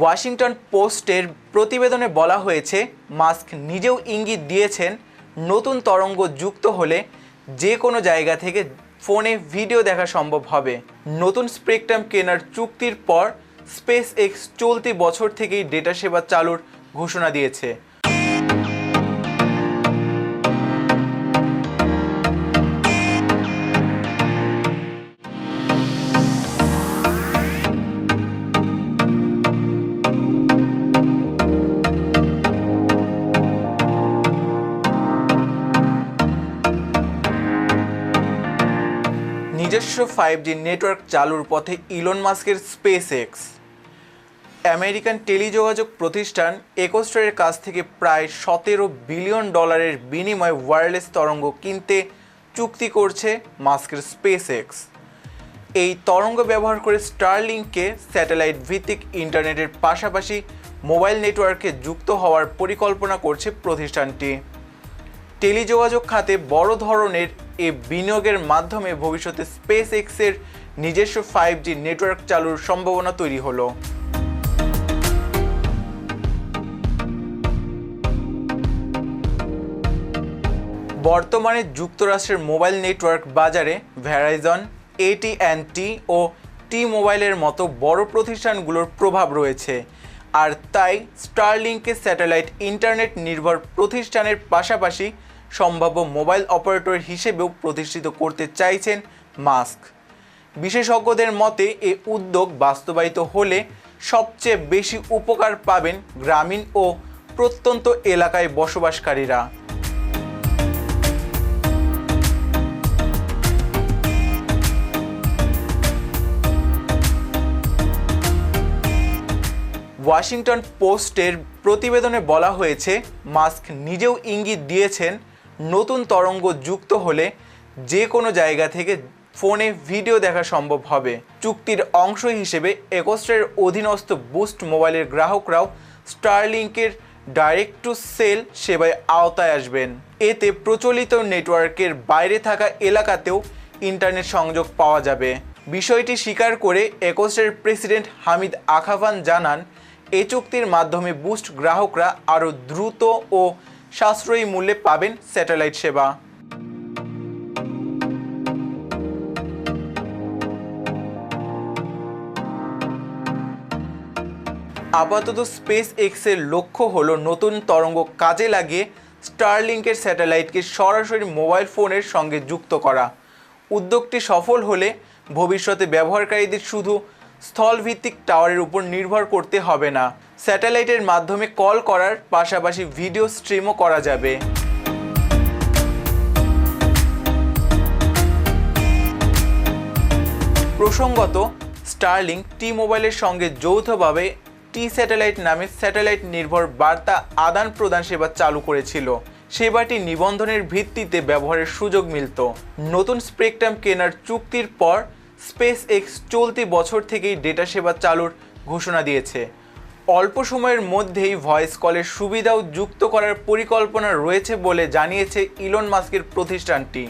Washington পোস্টের প্রতিবেদনে বলা হয়েছে, মাস্ক নিজেও ইঙ্গিত দিয়েছেন, নতুন তরঙ্গ যুক্ত হলে যে কোনো জায়গা থেকে ফোনে ভিডিও দেখা সম্ভব হবে। নতুন স্পেকট্রাম কেনার চুক্তির পর স্পেস এক্স চলতি বছর থেকেই ডেটা সেবা চালুর ঘোষণা দিয়েছে। নিজস্ব ফাইভ জি নেটওয়ার্ক চালুর পথে ইলন মাস্কের স্পেস এক্স আমেরিকান টেলিযোগাযোগ প্রতিষ্ঠান একস্টারের কাছ থেকে প্রায় সতেরো বিলিয়ন ডলারের বিনিময়ে ওয়্যারলেস তরঙ্গ কিনতে চুক্তি করছে মাস্কের স্পেস এক্স এই তরঙ্গ ব্যবহার করে স্টারলিংকে স্যাটেলাইট ভিত্তিক ইন্টারনেটের পাশাপাশি মোবাইল নেটওয়ার্কে যুক্ত হওয়ার পরিকল্পনা করছে প্রতিষ্ঠানটি। টেলিযোগাযোগ খাতে বড় ধরনের এ বিনিয়োগের মাধ্যমে ভবিষ্যতে স্পেস এক্সের নিজস্ব ফাইভ জি নেটওয়ার্ক চালুর সম্ভাবনা তৈরি হলো। বর্তমানে যুক্তরাষ্ট্রের মোবাইল নেটওয়ার্ক বাজারে ভ্যারাইজন এটি অ্যান্ড টি ও টি মোবাইলের মতো বড় প্রতিষ্ঠানগুলোর প্রভাব রয়েছে। আর তাই স্টারলিংকে স্যাটেলাইট ইন্টারনেট নির্ভর প্রতিষ্ঠানের পাশাপাশি সম্ভাব্য মোবাইল অপারেটর হিসেবেও প্রতিষ্ঠিত করতে চাইছেন মাস্ক। বিশেষজ্ঞদের মতে, এ উদ্যোগ বাস্তবায়িত হলে সবচেয়ে বেশি উপকার পাবেন গ্রামীণ ও প্রত্যন্ত এলাকায় বসবাসকারীরা। ওয়াশিংটন পোস্টের প্রতিবেদনে বলা হয়েছে, মাস্ক নিজেও ইঙ্গিত দিয়েছেন নতুন তরঙ্গ যুক্ত হলে যে কোনো জায়গা থেকে ফোনে ভিডিও দেখা সম্ভব হবে। চুক্তির অংশ হিসেবে একস্ট্রের অধীনস্থ বুস্ট মোবাইলের গ্রাহকরাও স্টারলিংকের ডাইরেক্ট টু সেল সেবায় আওতায় আসবেন। এতে প্রচলিত নেটওয়ার্কের বাইরে থাকা এলাকাতেও ইন্টারনেট সংযোগ পাওয়া যাবে। বিষয়টি স্বীকার করে একস্টের প্রেসিডেন্ট হামিদ আখাফান জানান এই চুক্তির মাধ্যমে বুস্ট গ্রাহকরা আরও দ্রুত ও সাশ্রয়ী মূল্যে পাবেন স্যাটেলাইট সেবা। আপাতত স্পেস এক্সের লক্ষ্য হলো নতুন তরঙ্গ কাজে লাগিয়ে স্টারলিংকের স্যাটেলাইটকে সরাসরি মোবাইল ফোনের সঙ্গে যুক্ত করা। উদ্যোগটি সফল হলে ভবিষ্যতে ব্যবহারকারীদের শুধু স্থলভিত্তিক টাওয়ারের উপর নির্ভর করতে হবে না। স্যাটেলাইটের মাধ্যমে কল করার পাশাপাশি ভিডিও স্ট্রিমও করা যাবে। প্রসঙ্গত স্টারলিং টি মোবাইলের সঙ্গে যৌথভাবে টি স্যাটেলাইট নামে স্যাটেলাইট নির্ভর বার্তা আদান প্রদান সেবা চালু করেছিল। সেবাটি নিবন্ধনের ভিত্তিতে ব্যবহারের সুযোগ মিলত। নতুন স্পেকট্রাম কেনার চুক্তির পর স্পেস এক্স চলতি বছর থেকেই ডেটা সেবা চালুর ঘোষণা দিয়েছে। অল্প সময়ের মধ্যেই ভয়েস কলের সুবিধাও যুক্ত করার পরিকল্পনা রয়েছে বলে জানিয়েছে ইলন মাস্কের প্রতিষ্ঠানটি।